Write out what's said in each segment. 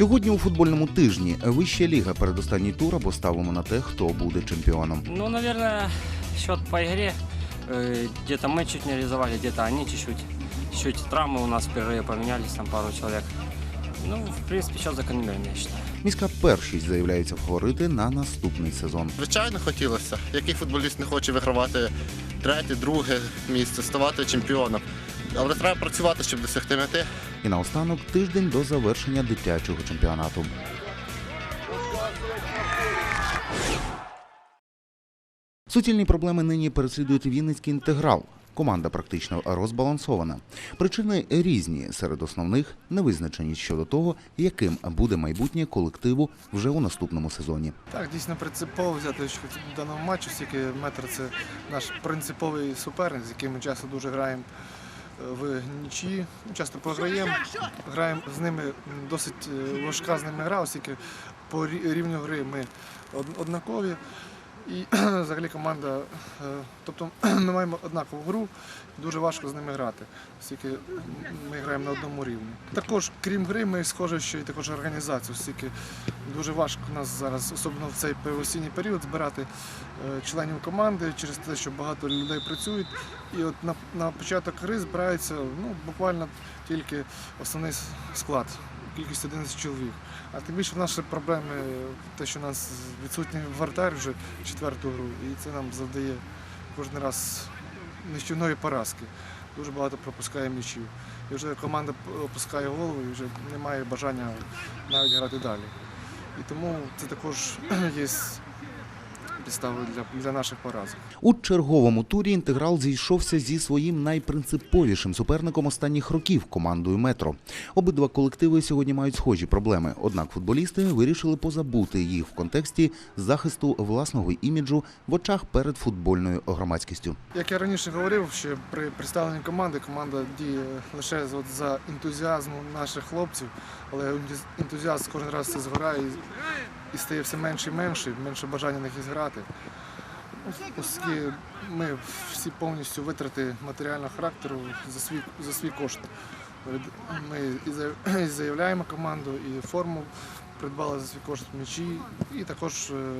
Сьогодні у футбольному тижні вища ліга передостанній тур або ставимо на те, хто буде чемпіоном. Ну, наверное, счет по игре. Э, Где-то мы чуть не реализовали, где-то они чуть-чуть. Чуть травмы у нас в перерыве поменялись, там пару человек. Ну, в принципе, сейчас закономерно, я считаю. Міська першість заявляються фаворити на наступний сезон. Звичайно, хотілося. Який футболіст не хоче вигравати третє, друге місце, ставати чемпіоном. Але треба працювати, щоб досягти мети. І наостанок тиждень до завершення дитячого чемпіонату. Суцільні проблеми нині переслідують Вінницький інтеграл. Команда практично розбалансована. Причини різні. Серед основних невизначеність щодо того, яким буде майбутнє колективу вже у наступному сезоні. Так, дійсно принципово взяти що в даному матчі, оскільки метр це наш принциповий суперник, з яким ми часто дуже граємо в нічі, часто програємо. Граємо з ними досить е, важка з ними гра, оскільки по рівню гри ми однакові. І взагалі команда, е, тобто ми маємо однакову гру, дуже важко з ними грати, оскільки ми граємо на одному рівні. Також, крім гри, ми схожі ще й також організацію, оскільки дуже важко нас зараз, особливо в цей осінній період, збирати е, членів команди через те, що багато людей працюють. І от на, на початок гри збирається ну, буквально тільки основний склад, кількість 11 чоловік. А тим більше в ще проблеми, те, що у нас відсутній вратар вже четверту гру, і це нам завдає кожен раз нищівної поразки. Дуже багато пропускає м'ячів. І вже команда опускає голову і вже немає бажання навіть грати далі. І тому це також є підставою для, для наших поразок. У черговому турі інтеграл зійшовся зі своїм найпринциповішим суперником останніх років командою Метро. Обидва колективи сьогодні мають схожі проблеми. Однак футболісти вирішили позабути їх в контексті захисту власного іміджу в очах перед футбольною громадськістю. Як я раніше говорив, що при представленні команди команда діє лише за ентузіазму наших хлопців, але ентуз- ентузіазм кожен раз це згорає і, стає все менше і менше, менше бажання на якісь грати. Оскільки ми всі повністю витрати матеріального характеру за свій, за свій кошт. Ми і заявляємо команду, і форму придбали за свій кошт м'ячі, і також е,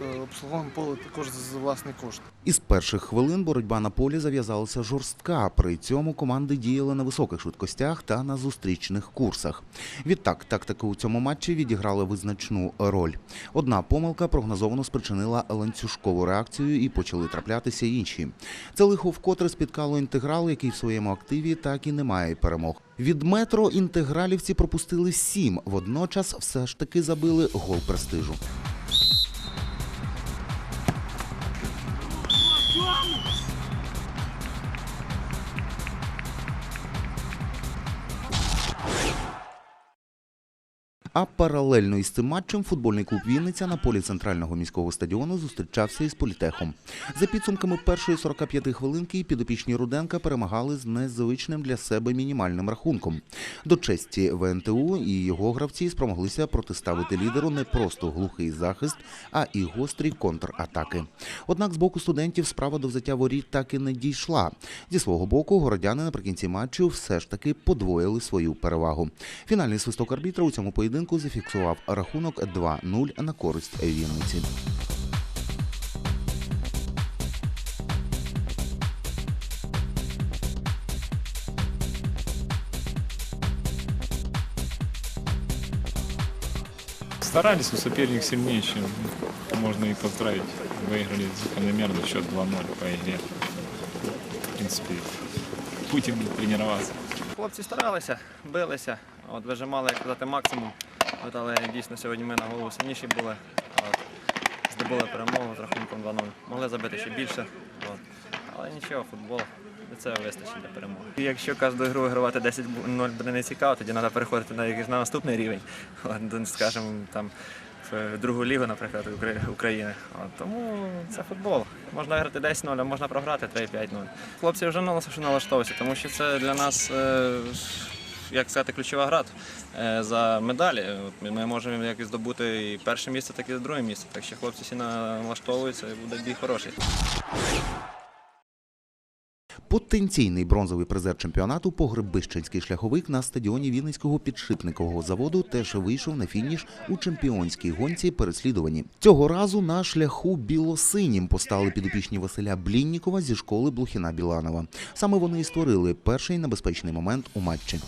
обслуговуємо поле також за власний кошт. Із перших хвилин боротьба на полі зав'язалася жорстка. При цьому команди діяли на високих швидкостях та на зустрічних курсах. Відтак, тактика у цьому матчі відіграла визначну роль. Одна помилка прогнозовано спричинила ланцюжкову реакцію і почали траплятися інші. Це лихо вкотре спіткало інтеграл, який в своєму активі так і не має перемог. Від метро інтегралівці пропустили сім. Водночас все ж таки забили гол престижу. А паралельно із цим матчем футбольний клуб Вінниця на полі центрального міського стадіону зустрічався із політехом. За підсумками першої 45 хвилинки підопічні Руденка перемагали з незвичним для себе мінімальним рахунком. До честі ВНТУ і його гравці спромоглися протиставити лідеру не просто глухий захист, а і гострі контратаки. Однак з боку студентів справа до взяття воріт так і не дійшла. Зі свого боку, городяни наприкінці матчу все ж таки подвоїли свою перевагу. Фінальний свисток арбітра у цьому поєдинку зафіксував рахунок 2-0 на користь Вінниці. Старались, но соперник сильнее, чем можно и поздравить. Выиграли закономерно счет 2-0 по игре. В принципе, будем тренироваться. Хлопці старалися, билися, от, вижимали, як казати, максимум. Але дійсно сьогодні ми на голову сильніші були. От, здобули перемогу з рахунком 2-0. Могли забити ще більше. От. Але нічого, футбол. Це вистачить для перемоги. Якщо кожну гру вигравати 10-0 буде не цікаво, тоді треба переходити на на наступний рівень. От, скажімо, там в другу лігу, наприклад, України. От, тому це футбол. Можна виграти 10-0, а можна програти 3-5-0. Хлопці вже налаш- налаштовуються, тому що це для нас. е, Як сказати, ключова гра е, за медалі. Ми можемо як здобути і перше місце, так і друге місце. Так що хлопці всі налаштовуються і буде бій хороший. Потенційний бронзовий призер чемпіонату Погребищенський шляховик на стадіоні Вінницького підшипникового заводу теж вийшов на фініш у чемпіонській гонці переслідувані. Цього разу на шляху білосинім постали підопічні Василя Бліннікова зі школи Блохіна Біланова. Саме вони і створили перший небезпечний момент у матчі.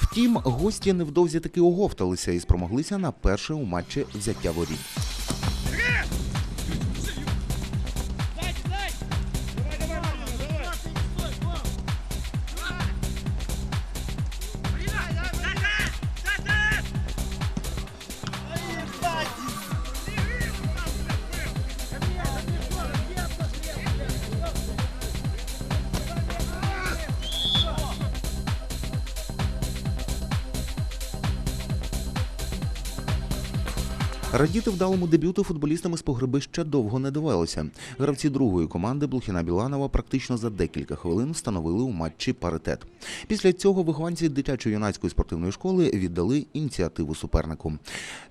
Втім, гості невдовзі таки оговталися і спромоглися на перше у матчі взяття воріт. Радіти вдалому дебюту футболістами з погребища довго не довелося. Гравці другої команди Блохіна Біланова практично за декілька хвилин встановили у матчі паритет. Після цього вихованці дитячо-юнацької спортивної школи віддали ініціативу супернику.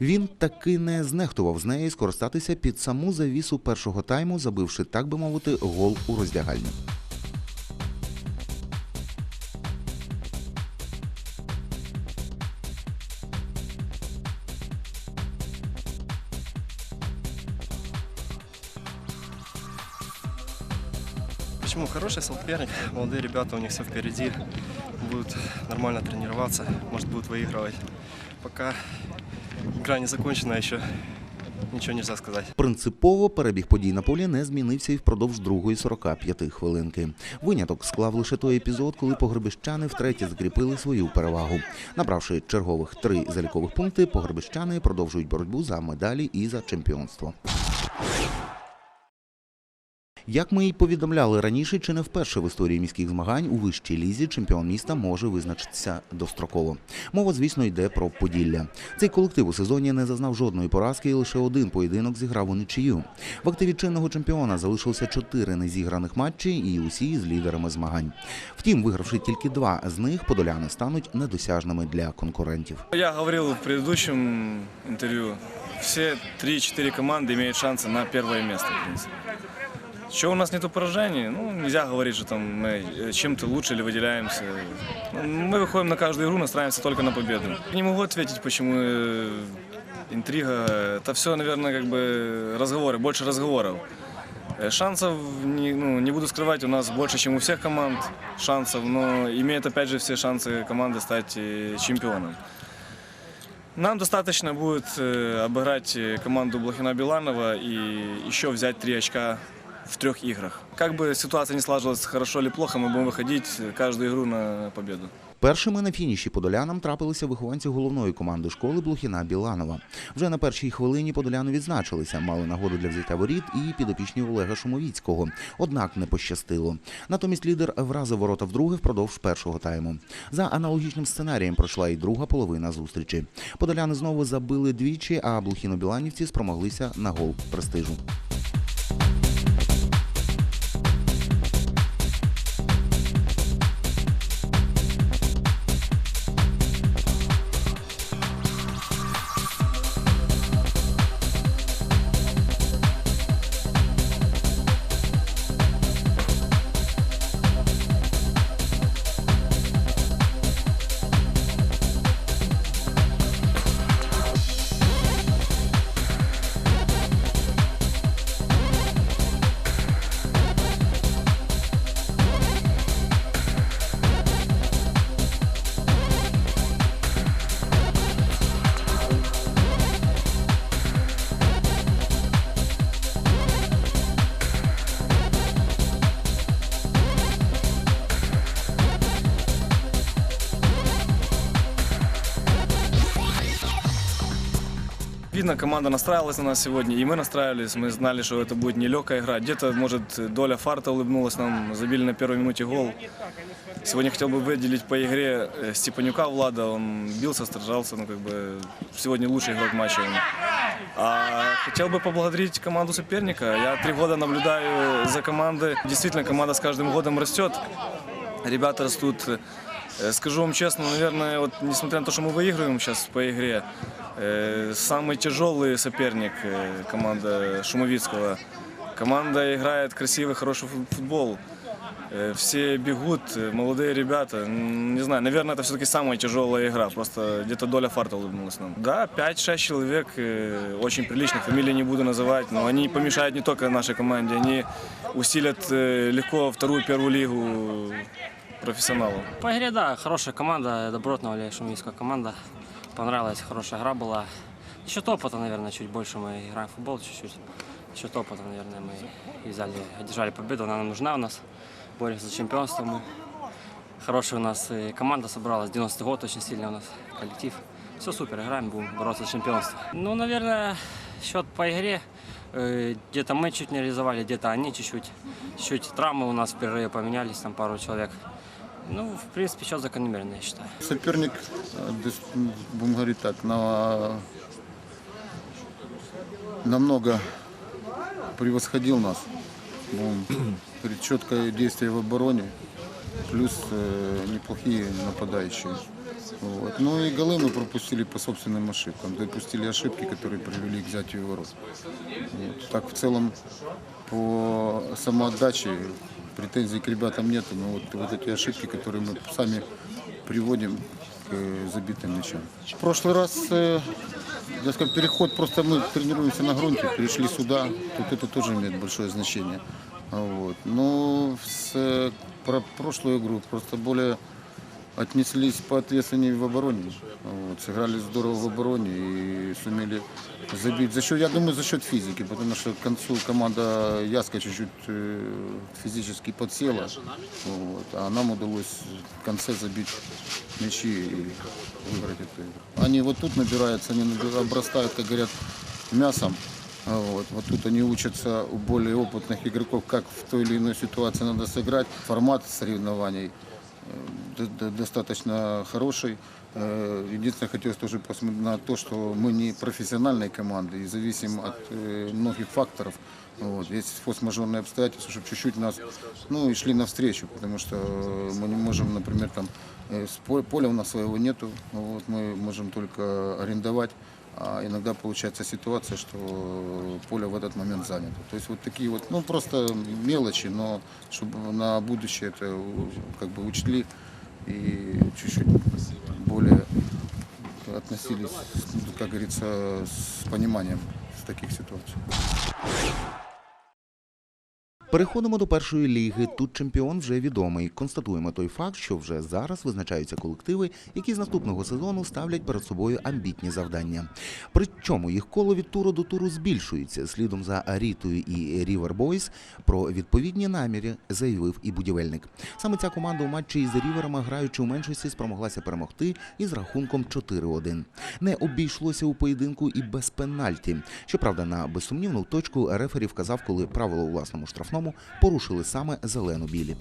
Він таки не знехтував з неї скористатися під саму завісу першого тайму, забивши, так би мовити, гол у роздягальні. Почему хороший соперник? Молодые ребята, у них все впереди. Будут нормально тренироваться, может будут выигрывать. Пока игра не закончена еще, ничего нельзя сказать. Принципово перебіг подій на полі не змінився і впродовж другої 45 хвилинки. Виняток склав лише той епізод, коли погребищани втретє закріпили свою перевагу. Набравши чергових три залікових пункти, погребищани продовжують боротьбу за медалі і за чемпіонство. Як ми й повідомляли раніше, чи не вперше в історії міських змагань у вищій лізі чемпіон міста може визначитися достроково. Мова, звісно, йде про Поділля. Цей колектив у сезоні не зазнав жодної поразки, і лише один поєдинок зіграв у нічию. В активі чинного чемпіона залишилося чотири незіграних матчі, і усі з лідерами змагань. Втім, вигравши тільки два з них, подоляни стануть недосяжними для конкурентів. Я говорил в предыдущем интервью, все 3-4 команды имеют шансы на первое место, в принципе. Что у нас нету поражений? Ну, нельзя говорить, что там мы э, чем-то лучше или выделяемся. Ну, Мы выходим на каждую игру, настраиваемся только на победу. Не могу ответить, почему э, интрига. Это все, наверное, как бы разговоры, больше разговоров. Э, Шансов, не, ну, не буду скрывать, у нас больше, чем у всех команд шансов, но имеют опять же все шансы команды стать э, чемпионом. Нам достаточно будет э, обыграть э, команду Блохина Биланова и еще взять три очка в трех играх. Как бы ситуация не сложилась хорошо или плохо, мы будем выходить э, каждую игру на победу. Першими на фініші подолянам трапилися вихованці головної команди школи Блохіна Біланова. Вже на першій хвилині подоляни відзначилися, мали нагоду для взяття воріт і підопічні Олега Шумовіцького. Однак не пощастило. Натомість лідер вразив ворота вдруге впродовж першого тайму. За аналогічним сценарієм пройшла і друга половина зустрічі. Подоляни знову забили двічі, а блохіно-біланівці спромоглися на гол престижу. Видно, команда настраивалась на нас сегодня, и мы настраивались. Мы знали, что это будет нелегкая игра. Где-то, может, доля фарта улыбнулась нам, забили на первой минуте гол. Сегодня хотел бы выделить по игре э, Степанюка Влада. Он бился, сражался, ну, как бы, сегодня лучший игрок матча. он. А хотел бы поблагодарить команду соперника. Я три года наблюдаю за командой. Действительно, команда с каждым годом растет. Ребята растут. Э, Скажу вам честно, наверное, вот несмотря на то, что мы выигрываем сейчас по игре, э, самый тяжелый соперник э, команда Шумовицкого. Команда играет красивый, хороший фут- футбол. Э, Все бегут, э, молодые ребята. М, Не знаю, наверное, это все-таки самая тяжелая игра. Просто где-то доля фарта улыбнулась нам. Да, 5-6 человек, э, очень приличных, фамилии не буду называть, но они помешают не только нашей команде, они усилят э, легко вторую, первую лигу профессионалов. По игре, да, хорошая команда, добротная шумийская команда. Понравилась, хорошая игра была. Счет опыта, наверное, чуть больше мы играем в футбол чуть-чуть. Счет опыта, наверное, мы и взяли, одержали победу, она нам нужна у нас. Боремся за чемпионство мы. Хорошая у нас команда собралась, 90-й год, очень сильный у нас коллектив. Все супер, играем, будем бороться за чемпионство. Ну, наверное, счет по игре. э, Где-то мы чуть не реализовали, где-то они чуть-чуть. Чуть травмы у нас в перерыве поменялись, там пару человек. Ну, в принципе, счет закономерный, я считаю. Соперник, э, будем говорить так, на, намного превосходил нас. Четкое действие в обороне, плюс э, неплохие нападающие. Вот. Ну и голы мы пропустили по собственным ошибкам. Допустили ошибки, которые привели к взятию ворот. Вот. Так в целом по самоотдаче претензий к ребятам нету, но вот, вот эти ошибки, которые мы сами приводим к э, забитым мячам. В прошлый раз, э, я скажу, переход, просто мы тренируемся на грунте, перешли сюда, тут это тоже имеет большое значение. А Вот. Но с, э, про прошлую игру просто более отнеслись поответственнее в обороне. Вот, сыграли здорово в обороне и сумели забить. За счет, я думаю, за счет физики, потому что к концу команда Яска чуть-чуть э, физически подсела. Вот, а нам удалось в конце забить мячи и выиграть эту игру. Они вот тут набираются, они обрастают, как говорят, мясом. А Вот. вот тут они учатся у более опытных игроков, как в той или иной ситуации надо сыграть. Формат соревнований достаточно хороший. Э, Единственное, хотелось тоже посмотреть на то, что мы не профессиональная команда и зависим от э, многих факторов. Вот. Есть форс-мажорные обстоятельства, чтобы чуть-чуть нас ну, и шли навстречу, потому что э, мы не можем, например, там, э, с по- поля у нас своего нету, вот, мы можем только арендовать. А иногда получается ситуация, что поле в этот момент занято. То есть вот такие вот, ну просто мелочи, но чтобы на будущее это у- как бы учли и чуть-чуть более относились, как говорится, с пониманием в таких ситуациях. Переходимо до першої ліги. Тут чемпіон вже відомий. Констатуємо той факт, що вже зараз визначаються колективи, які з наступного сезону ставлять перед собою амбітні завдання. Причому їх коло від туру до туру збільшується. Слідом за Арітою і Рівер Бойс про відповідні наміри заявив і будівельник. Саме ця команда у матчі із Ріверами, граючи у меншості, спромоглася перемогти із рахунком 4-1. Не обійшлося у поєдинку і без пенальті. Щоправда, на безсумнівну точку рефері вказав, коли правило у власному штрафному порушили саме зелено-білі.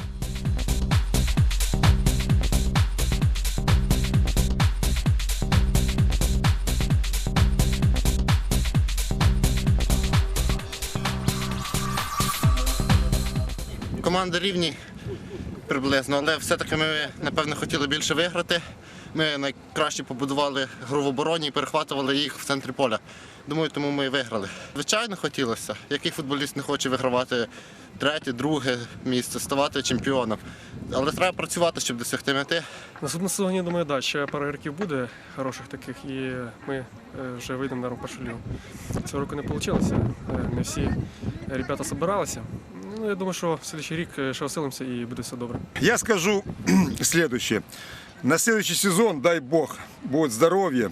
Команди рівні приблизно, але все-таки ми, напевно, хотіли більше виграти. Ми найкраще побудували гру в обороні і перехватували їх в центрі поля. Думаю, тому ми і виграли. Звичайно, хотілося. Який футболіст не хоче вигравати третє, друге місце, ставати чемпіоном. Але треба працювати, щоб досягти мети. Наступного сезоні, думаю, да, ще пара ігроків буде хороших таких, і ми е, вже вийдемо на першу лігу. Цього року не вийшло. Не всі ребята збиралися. Ну, я думаю, що в следующий рік е, ще осилимося і буде все добре. Я скажу следующее. На следующий сезон, дай бог, будет здоровье,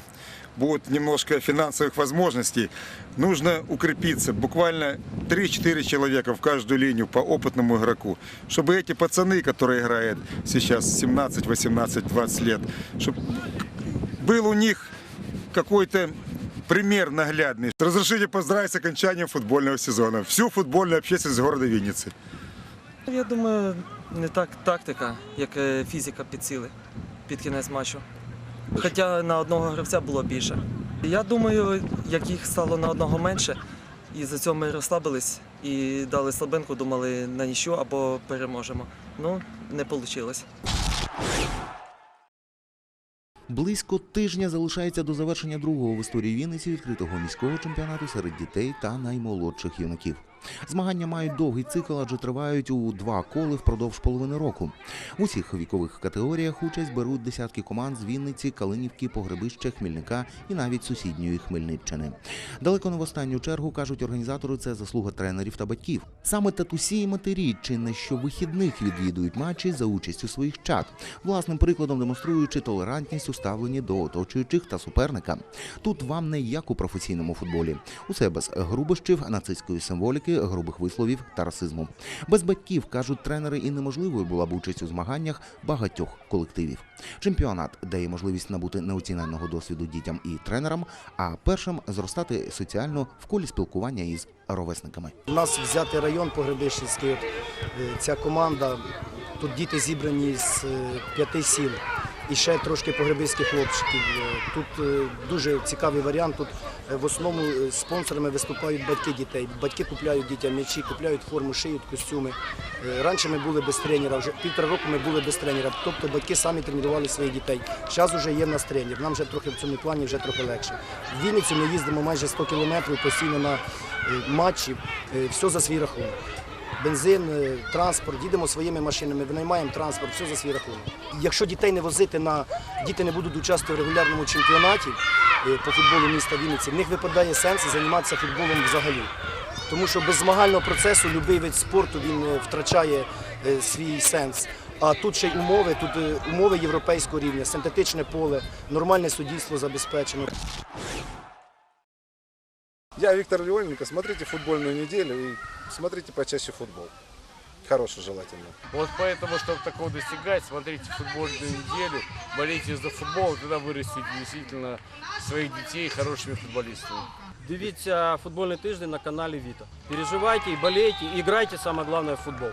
будет немножко финансовых возможностей. Нужно укрепиться. Буквально 3-4 человека в каждую линию по опытному игроку. Чтобы эти пацаны, которые играют сейчас 17, 18, 20 лет, чтобы был у них какой-то пример наглядный. Разрешите поздравить с окончанием футбольного сезона. Всю футбольную общественность города Винницы. Я думаю, не так тактика, як е, фізика підсіли під кінець матчу. Хоча на одного гравця було більше. Я думаю, як їх стало на одного менше, і за цього ми розслабились і дали слабинку, думали на ніщо або переможемо. Ну, не вийшло. Близько тижня залишається до завершення другого в історії Вінниці відкритого міського чемпіонату серед дітей та наймолодших юнаків. Змагання мають довгий цикл, адже тривають у два коли впродовж половини року. В усіх вікових категоріях участь беруть десятки команд з Вінниці, Калинівки, Погребища, Хмільника і навіть сусідньої Хмельниччини. Далеко не в останню чергу кажуть організатори, це заслуга тренерів та батьків. Саме татусі і матері чи не щовихідних відвідують матчі за участю своїх чад, власним прикладом демонструючи толерантність у ставленні до оточуючих та суперника. Тут вам не як у професійному футболі. Усе без грубощів, нацистської символіки, грубих висловів та расизму. Без батьків кажуть тренери, і неможливою була б участь у змаганнях багатьох колективів. Чемпіонат дає можливість набути неоціненного досвіду дітям і тренерам, а першим зростати соціально в колі спілкування із ровесниками. У нас взятий район Погребищенський. От, е, Ця команда, тут діти зібрані з е, п'яти сіл. І ще трошки погребиських хлопчиків. Е, Тут е, дуже цікавий варіант. Тут е, в основному спонсорами виступають батьки дітей. Батьки купляють дітям м'ячі, купляють форму, шиють костюми. Раніше ми були без тренера, вже півтора року ми були без тренера. Тобто батьки самі тренували своїх дітей. Зараз вже є в нас тренер. Нам вже трохи в цьому плані вже трохи легше. В Вінницю ми їздимо майже 100 кілометрів постійно на матчі. Все за свій рахунок. Бензин, е, транспорт, їдемо своїми машинами, винаймаємо транспорт, все за свій рахунок. Якщо дітей не возити на діти не будуть участвувати в регулярному чемпіонаті е, по футболу міста Вінниці, в них випадає сенс займатися футболом взагалі. Тому що без змагального процесу будь-який вид спорту він е, втрачає свій сенс. А тут ще й умови, тут умови європейського рівня, синтетичне поле, нормальне суддівство забезпечено. Я Виктор Леоненко. Смотрите футбольную неделю и смотрите почаще футбол. Хороший желательно. Вот поэтому, чтобы такого достигать, смотрите футбольную неделю, болейте за футбол, тогда вырастите действительно своих детей хорошими футболистами. Дивіться футбольний тиждень на каналі Віта. Переживайте і болейте, і грайте, саме головне, в футбол.